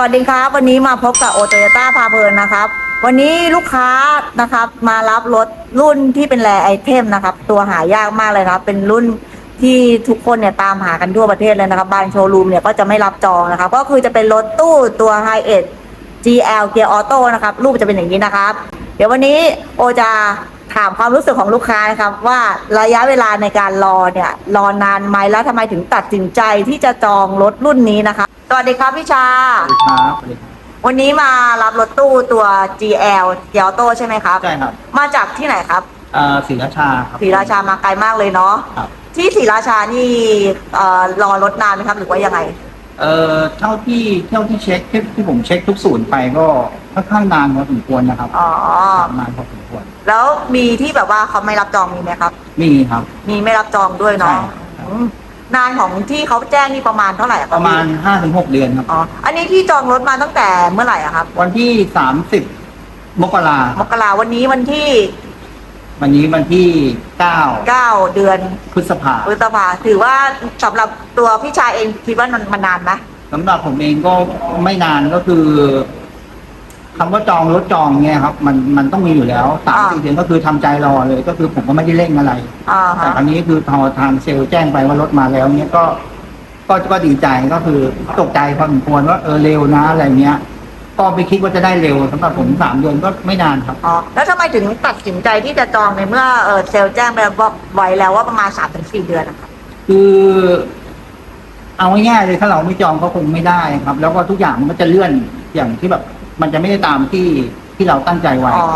สวัสดีครับ วันนี้มาพบกับโอโตโยต้าพาเพลินนะครับ วันนี้ลูกค้านะครับ มารับรถรุ่นที่เป็นแรไอเทมนะครับ ตัวหายากมากเลยครับ เป็นรุ่นที่ทุกคนเนี่ยตามหากันทั่วประเทศเลยนะครับบานโชว์รูมเนี่ยก็จะไม่รับจองนะครับ ก็คือจะเป็นรถตู้ตัวไฮเอ็ด GL เกียร์ออโต้นะครับ รูปจะเป็นอย่างนี้นะครับ เดี๋ยววันนี้โอจะถามความรู้สึกของลูกค้านะครับ ว่าระยะเวลาในการรอเนี่ยรอนานไหมแล้วทำไมถึงตัดสินใจที่จะจองรถรุ่นนี้นะคะ สวัสดีครับพี่ชา สวัสดีครับสวัสดีครับ วันนี้มารับรถตู้ตัว GL เกียร์ออโต้ใช่ไหมครับ ใช่ครับมาจากที่ไหนครับเอ่อศรีราชาครับ ศรีราชามาไกลมากเลยเนาะครับ ที่ศรีราชานี่เอ่อรอรถนานไหมครับ หรือว่ายังไง เอ่อเท่าที่เท่าที่เช็คที่ที่ผมเช็คทุกศูนย์ไปก็ค่อนข้างนานพอสมควรนะครับอ๋อ นานพอสมควร แล้วมีที่แบบว่าเขาไม่รับจองมีไหมครับ มีครับ มีไม่รับจองด้วยเนาะใช่ครับ อืม นานของที่เขาแจ้งนี่ประมาณเท่าไหร่อะคปบระมาณห้าถึงหกเดือนครับ อ๋ออันนี้ที่จองรถมาตั้งแต่เมื่อไหร่อะครับ วันที่สามสิบมกรามกราวันนี้วันที่วันนี้วันที่เก้าเก้าเดือนพฤษภาพฤษภาถือว่าสำหรับตัวพี่ชายเองคิดว่ามันมันนานไหม สำหรับผมเองก็ไม่นานก็คือ คำว่าจองรถจองเนี่ยครับ มันมันต้องมีอยู่แล้วสามสี่เดือนก็คือทำใจรอเลย ก็คือผมก็ไม่ได้เร่งอะไร อ่าแต่ฮะครั้นี้คือพอทางเซลล์แจ้งไปว่ารถมาแล้วเนี่ยก็ก็ก็ดีใจก็คือตกใจพอสมควรว่าเออเร็วนะอะไรเงี้ย ก็ไม่คิดว่าจะได้เร็วสำหรับผมสามเดือนก็ไม่นานครับ อ๋อแล้วทำไมถึงตัดสินใจที่จะจองในเมื่อเออเซลล์แจ้งไปว่าไว้แล้วว่าประมาณสามถึงสี่เดือนนะครับคือ เอาง่ายๆเลยถ้าเราไม่จองก็คงไม่ได้ครับ แล้วก็ทุกอย่างมันก็จะเลื่อนอย่างที่แบบ มันจะไม่ได้ตามที่ที่เราตั้งใจไว้ อ๋อ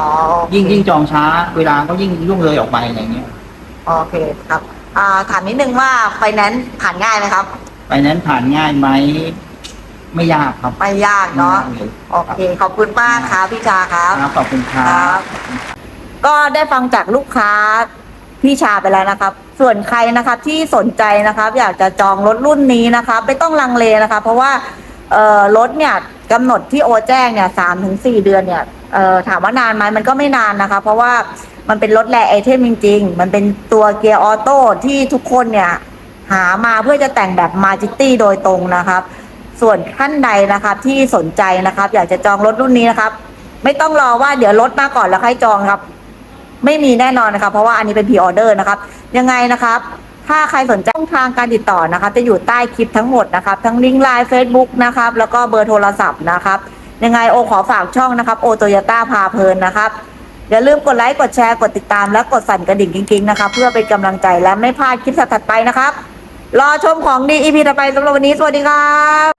ยิ่งยิ่งจองช้า เวลาก็ยิ่งล่วงเลยออกไปอะไรเงี้ยโอเคครับอ่าถามนิดนึงว่าไฟแนนซ์ผ่านง่ายไหมครับไปนั้นผ่านง่ายไหมไม่ยากครับไม่ยากเนาะไม่ยกลยโอเค ขอบคุณมากครับพี่ชาครับครับขอบคุณครัครับบก็ได้ฟังจากลูกค้าพี่ชาไปแล้วนะครับ ส่วนใครนะครับที่สนใจนะครับ อยากจะจองรถรุ่นนี้นะครับไม่ต้องลังเลนะครับ เพราะว่าเอ่อรถเนี่ย กำหนดที่โอแจ้งเนี่ยสามถึงสี่เดือนเนี่ยเอ่อถามว่านานไหมมันก็ไม่นานนะคะ เพราะว่ามันเป็นรถแรไอเทมจริง ๆ มันเป็นตัวเกียร์ออโต้ที่ทุกคนเนี่ย หามาเพื่อจะแต่งแบบมาจิตี้โดยตรงนะครับ ส่วนท่านใดนะครับที่สนใจนะครับ อยากจะจองรถรุ่นนี้นะครับ ไม่ต้องรอว่าเดี๋ยวรถมาก่อนแล้วค่อยจองครับ ไม่มีแน่นอนนะครับ เพราะว่าอันนี้เป็นพ r ออเดอร์นะครับ ยังไงนะครับ ถ้าใครสนใจช่องทางการติดต่อนะครับจะอยู่ใต้คลิปทั้งหมดนะครับ ทั้งลิงก์ไลน์เฟซบุ๊กนะครับ แล้วก็เบอร์โทรศัพท์นะครับ ยังไงโอขอฝากช่องนะครับโอโตโยต้าพาเพลินนะครับอย่าลืมกดไลค์กดแชร์กดติดตามและกดสั่นกระดิ่งกิ๊งๆนะครับเพื่อเป็นกำลังใจและไม่พลาดคลิปถัดไปนะครับ รอชมของดีอีพีต่อไปสำหรับวันนี้สวัสดีครับ